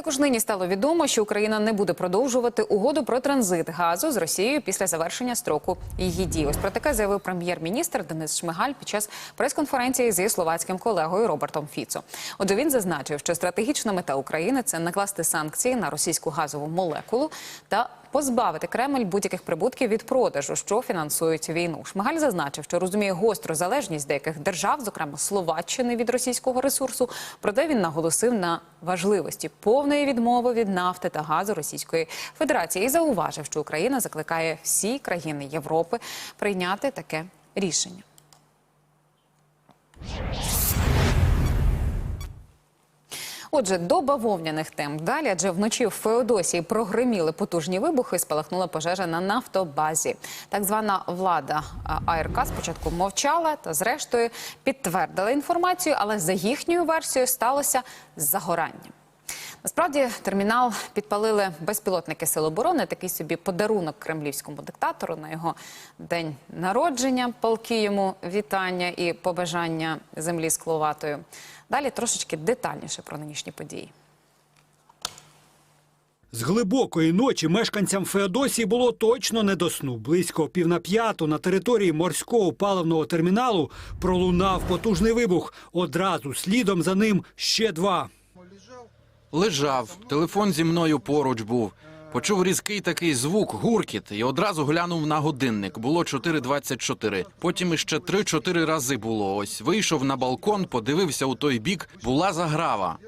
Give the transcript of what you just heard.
також нині стало відомо, що Україна не буде продовжувати угоду про транзит газу з Росією після завершення строку її дії. Ось про таке заявив прем'єр-міністр Денис Шмигаль під час прес-конференції зі словацьким колегою Робертом Фіцо. Отже, він зазначив, що стратегічна мета України це накласти санкції на російську газову молекулу та позбавити Кремль будь-яких прибутків від продажу, що фінансують війну. Шмигаль зазначив, що розуміє гостру залежність деяких держав, зокрема Словаччини, від російського ресурсу. Проте він наголосив на важливості повної відмови від нафти та газу Російської Федерації і зауважив, що Україна закликає всі країни Європи прийняти таке рішення. Отже, до бавовняних тем далі, адже вночі в Феодосії прогриміли потужні вибухи, спалахнула пожежа на нафтобазі. Так звана влада АРК спочатку мовчала та, зрештою, підтвердила інформацію, але за їхньою версією сталося загорання. Насправді термінал підпалили безпілотники Сил оборони. Такий собі подарунок кремлівському диктатору на його день народження. Палки йому вітання і побажання землі скловатою. Далі трошечки детальніше про нинішні події. З глибокої ночі мешканцям Феодосії було точно не до сну. Близько пів на п'яту на території морського паливного терміналу пролунав потужний вибух. Одразу слідом за ним ще два. Лежав, телефон зі мною поруч був. Почув різкий такий звук, гуркіт, і одразу глянув на годинник. Було 4.24. Потім іще 3-4 рази було. Ось вийшов на балкон, подивився у той бік. Була заграва.